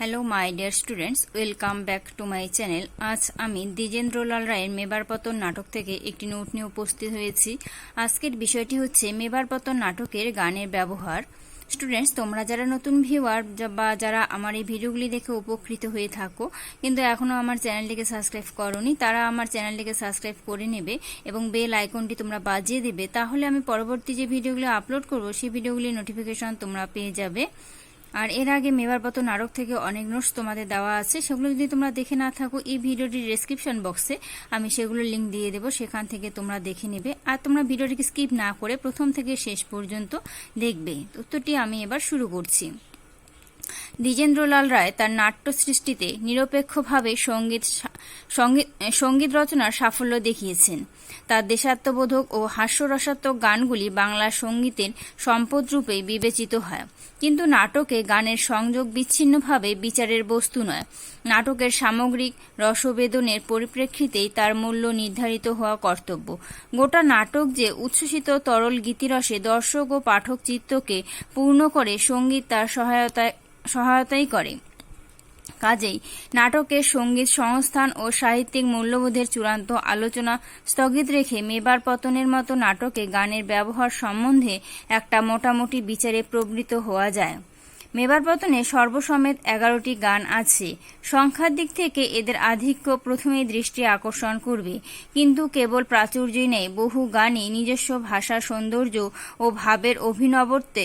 Hello my dear students welcome back to my channel আজ আমি দ্বিজেন্দ্রলাল রায়ের মেবার পতন নাটক থেকে একটি নোট নিয়ে উপস্থিত হয়েছি। আজকের বিষয়টি হচ্ছে মেবার পতন নাটকের গানের ব্যবহার। স্টুডেন্টস তোমরা যারা নতুন ভিউয়ার বা যারা আমার এই ভিডিওগুলি দেখে উপকৃত হয়ে থাকো, কিন্তু এখনও আমার চ্যানেলটিকে সাবস্ক্রাইব করনি, তারা আমার চ্যানেলটিকে সাবস্ক্রাইব করে নেবে এবং বেল আইকনটি তোমরা বাজিয়ে দেবে। তাহলে আমি পরবর্তী যে ভিডিওগুলি আপলোড করব, সেই ভিডিওগুলির নোটিফিকেশন তোমরা পেয়ে যাবে। আর এর আগে মেবার পত নাটক থেকে অনেক নোটস তোমাদের দেওয়া আছে, সেগুলো যদি তোমরা দেখে না থাকো, এই ভিডিওটির ডেসক্রিপশন বক্সে আমি সেগুলো লিঙ্ক দিয়ে দেবো, সেখান থেকে তোমরা দেখে নেবে। আর তোমরা ভিডিওটিকে স্কিপ না করে প্রথম থেকে শেষ পর্যন্ত দেখবে। উত্তরটি আমি এবার শুরু করছি। দ্বিজেন্দ্রলাল রায় তার নাট্য সৃষ্টিতে নিরপেক্ষভাবে সংগীত সংগীত রচনার সাফল্য দেখিয়েছেন। তার দেশাত্মবোধক ও হাস্যরসাত্মক গানগুলি বাংলা সঙ্গীতের সম্পদ রূপে বিবেচিত হয়। কিন্তু নাটকে গানের সংযোগ বিচ্ছিন্নভাবে বিচারের বস্তু নয়। নাটকের সামগ্রিক রসবেদনের পরিপ্রেক্ষিতেই তার মূল্য নির্ধারিত হওয়া কর্তব্য। গোটা নাটক যে উচ্ছ্বসিত তরল গীতিরসে দর্শক ও পাঠক চিত্তকে পূর্ণ করে সংগীত তার সহায়তায় সহায়তাই করে। কাজেই নাটকের সংগীত, সংস্থান ও সাহিত্যিক মূল্যবোধের চূড়ান্ত আলোচনা স্থগিত রেখে মেবার পতনের মতো নাটকে গানের ব্যবহার সম্বন্ধে একটা মোটামুটি বিচারে প্রবৃত হওয়া যায়। মেবার পতনে সর্বসমেত এগারোটি গান আছে। সংখ্যার দিক থেকে এদের আধিক্য প্রথমেই দৃষ্টি আকর্ষণ করবে। কিন্তু কেবল প্রাচুর্যই নেই, বহু গানই নিজস্ব ভাষা, সৌন্দর্য ও ভাবের অভিনবত্বে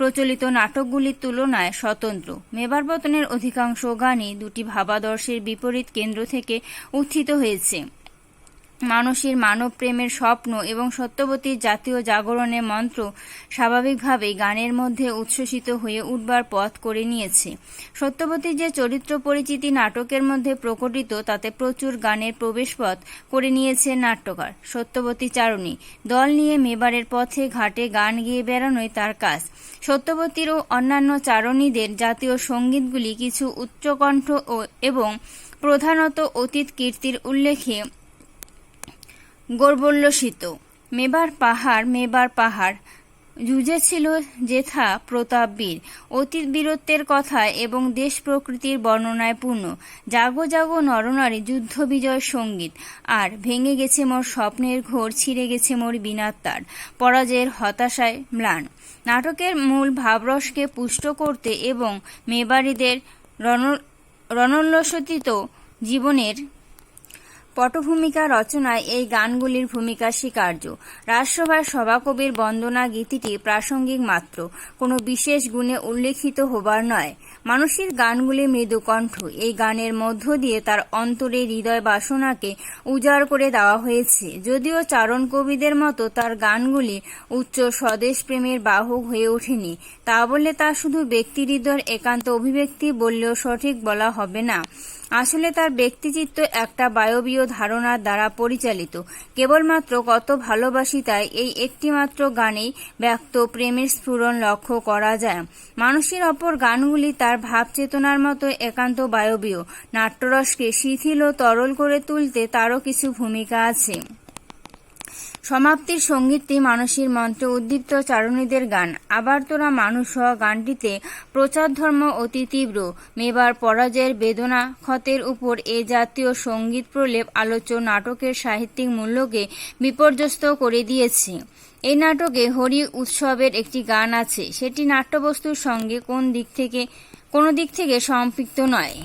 প্রচলিত নাটকগুলির তুলনায় স্বতন্ত্র। মেবার পতনের অধিকাংশ গানই দুটি ভাবাদর্শের বিপরীত কেন্দ্র থেকে উত্থিত হয়েছে। মানুষের মানব প্রেমের স্বপ্ন এবং সত্যবতীর জাতীয় জাগরণের মন্ত্র স্বাভাবিকভাবেই গানের মধ্যে উচ্ছ্বসিত হয়ে উঠবার পথ করে নিয়েছে। সত্যবতীর যে চরিত্র পরিচিতি নাটকের মধ্যে প্রকটিত, তাতে প্রচুর গানের প্রবেশপথ করে নিয়েছে নাট্যকার। সত্যবতী চারণী, দল নিয়ে মেবারের পথে ঘাটে গান গিয়ে বেড়ানোই তার কাজ। সত্যবতীর ও অন্যান্য চারণীদের জাতীয় সঙ্গীতগুলি কিছু উচ্চকণ্ঠ ও এবং প্রধানত অতীত কীর্তির উল্লেখে গর্বল্লসিত মেবার পাহাড় মেবার পাহাড় জুঝেছিল জেথা প্রতাপবীর অতীত বীরত্বের কথা এবং দেশ প্রকৃতির বর্ণনায় পূর্ণ। জাগো জাগো নরনারী যুদ্ধ বিজয় সংগীত। আর ভেঙে গেছে মোর স্বপ্নের ঘোর, ছিঁড়ে গেছে মোর বিনাত্মার। পরাজয়ের হতাশায় ম্লান। নাটকের মূল ভাবরসকে পুষ্ট করতে এবং মেবারীদের রণ রণোল্লসিত জীবনের পটভূমিকা রচনায় এই গানগুলির ভূমিকা স্বীকার্য। রাজসভার সভাকবির বন্দনা গীতিটি প্রাসঙ্গিক মাত্র, কোনো বিশেষ গুণে উল্লেখিত হবার নয়। মানুষের গানগুলি মৃদুকণ্ঠ, এই গানের মধ্য দিয়ে তার অন্তরে হৃদয় বাসনাকে উজাড় করে দেওয়া হয়েছে। যদিও চারণ কবিদের মতো তার গানগুলি উচ্চ স্বদেশ প্রেমের বাহক হয়ে ওঠেনি, তা বলে তা শুধু ব্যক্তি হৃদয়ের একান্ত অভিব্যক্তি বললেও সঠিক বলা হবে না। আসলে তার ব্যক্তিচিত্ব একটা বায়বীয় ধারণার দ্বারা পরিচালিত। কেবলমাত্র কত ভালোবাসি তাই এই একটিমাত্র গানেই ব্যক্ত প্রেমের স্ফুরণ লক্ষ্য করা যায়। মানুষের অপর গানগুলি তার ভাবচেতনার মতো একান্ত বায়বীয়। নাট্যরসকে শিথিল ও তরল করে তুলতে তারও কিছু ভূমিকা আছে। সমাপ্তির সঙ্গীতটি মানুষের মন্ত্রে উদ্দীপ্ত চারণীদের গান। আবার তোরা মানুষ হওয়া গানটিতে প্রচার ধর্ম অতি তীব্র। মেবার পরাজয়ের বেদনা, ক্ষতের উপর এ জাতীয় সংগীত প্রলেপ, আলোচ্য নাটকের সাহিত্যিক মূল্যকে বিপর্যস্ত করে দিয়েছে। এই নাটকে হরি উৎসবের একটি গান আছে। সেটি নাট্যবস্তুর সঙ্গে কোন দিক থেকে, কোনো দিক থেকে সম্পৃক্ত নয়।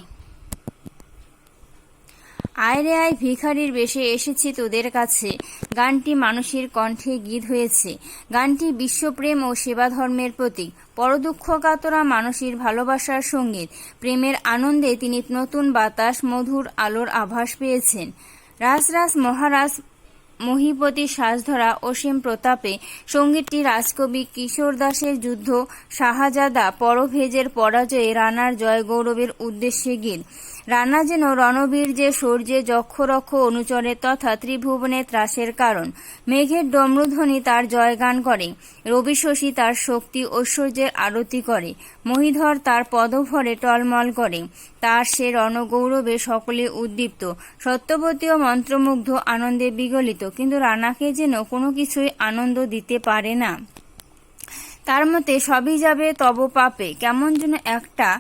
আয়রে আয় ভিখারির বেশে এসেছি তোদের কাছে। গানটি মানুষের কণ্ঠে গীত হয়েছে। গানটি বিশ্বপ্রেম ও সেবা ধর্মের প্রতীক। পরদুঃখ কাতরা মানুষের ভালোবাসার সংগীত। প্রেমের আনন্দে তিনি নতুন বাতাস, মধুর আলোর আভাস পেয়েছেন। রাজরাজ মহারাজ মহিপতি সাজধরা, অসীম প্রতাপে সঙ্গীতটি রাজকবি কিশোর দাসের যুদ্ধ, শাহজাদা পরভেজের পরাজয়ে রানার জয় গৌরবের উদ্দেশ্যে গীত। রানা যেন রণবীর যে সূর্যে যক্ষরক্ষ অনুচরে তথা ত্রিভুবনে ত্রাসের কারণ। মেঘের ডমরুধ্বনি তার জয়গান করে। রবি শশী তার শক্তি ঐশ্বর্যের আরতি করে। মহিধর তার পদভরে টলমল করে। তার সে রণগৌরবে সকলে উদ্দীপ্ত। সত্যবতীও মন্ত্রমুগ্ধ, আনন্দে বিগলিত। কিন্তু রানাকে যেন কোনো কিছুই আনন্দ দিতে পারে না। তার মতে সবই যাবে তব পাপে। কেমন যেন একটা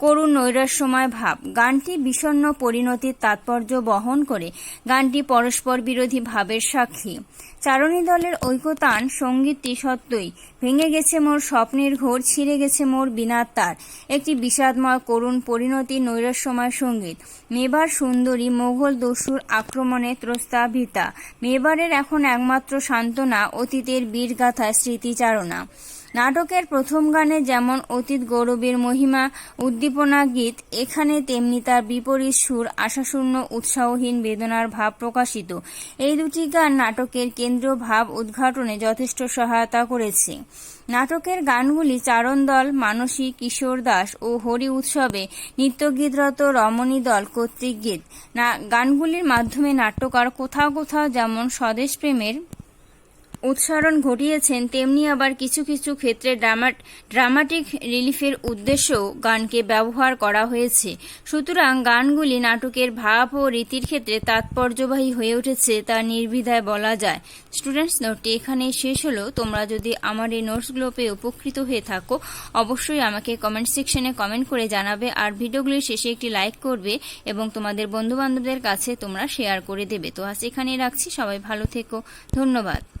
করুণ নৈরাশ্যময় ভাব। গানটি বিষণ্ণ পরিণতির তাৎপর্য বহন করে গানটি পরস্পর বিরোধী ভাবের সাক্ষী। চারণী দলের ঐকতান সঙ্গীতটি সত্যই ভেঙে গেছে মোর স্বপ্নের ঘোর, ছিঁড়ে গেছে মোর বিনার তার। একটি বিষাদময় করুণ পরিণতি নৈরাশ্যময় সংগীত। মেবার সুন্দরী মোঘল দস্যুর আক্রমণে ত্রস্তাভিতা। মেবারের এখন একমাত্র সান্ত্বনা অতীতের বীরগাথা স্মৃতিচারণা। নাটকের প্রথম গানে যেমন অতীত গৌরবের মহিমা, উদ্দীপনা গীত, এখানে তেমনি তার বিপরীত সুর আশাশূন্য উৎসাহহীন বেদনার ভাব প্রকাশিত। এই দুটি গান নাটকের কেন্দ্রীয় ভাব উদ্ঘাটনে যথেষ্ট সহায়তা করেছে। নাটকের গানগুলি চারণ দল মানসী, কিশোর দাস ও হরি উৎসবে নৃত্যগীতরত রমণী দল কর্তৃক গীত। গানগুলির মাধ্যমে নাট্যকার কোথাও কোথাও যেমন স্বদেশ প্রেমের উৎসারণ ঘটিয়েছেন, তেমনি আবার কিছু কিছু ক্ষেত্রে ড্রামা ড্রামাটিক রিলিফের উদ্দেশ্যেও গানকে ব্যবহার করা হয়েছে। সুতরাং গানগুলি নাটকের ভাব ও রীতির ক্ষেত্রে তাৎপর্যবাহী হয়ে উঠেছে তা নির্বিধায় বলা যায়। স্টুডেন্টস, নোটটি এখানে শেষ হলো। তোমরা যদি আমার এই নোটসগুলো পেয়ে উপকৃত হয়ে থাকো, অবশ্যই আমাকে কমেন্ট সেকশনে কমেন্ট করে জানাবে আর ভিডিওগুলির শেষে একটি লাইক করবে এবং তোমাদের বন্ধু বান্ধবদের কাছে তোমরা শেয়ার করে দেবে। তো আজ এখানেই রাখছি। সবাই ভালো থেকো। ধন্যবাদ।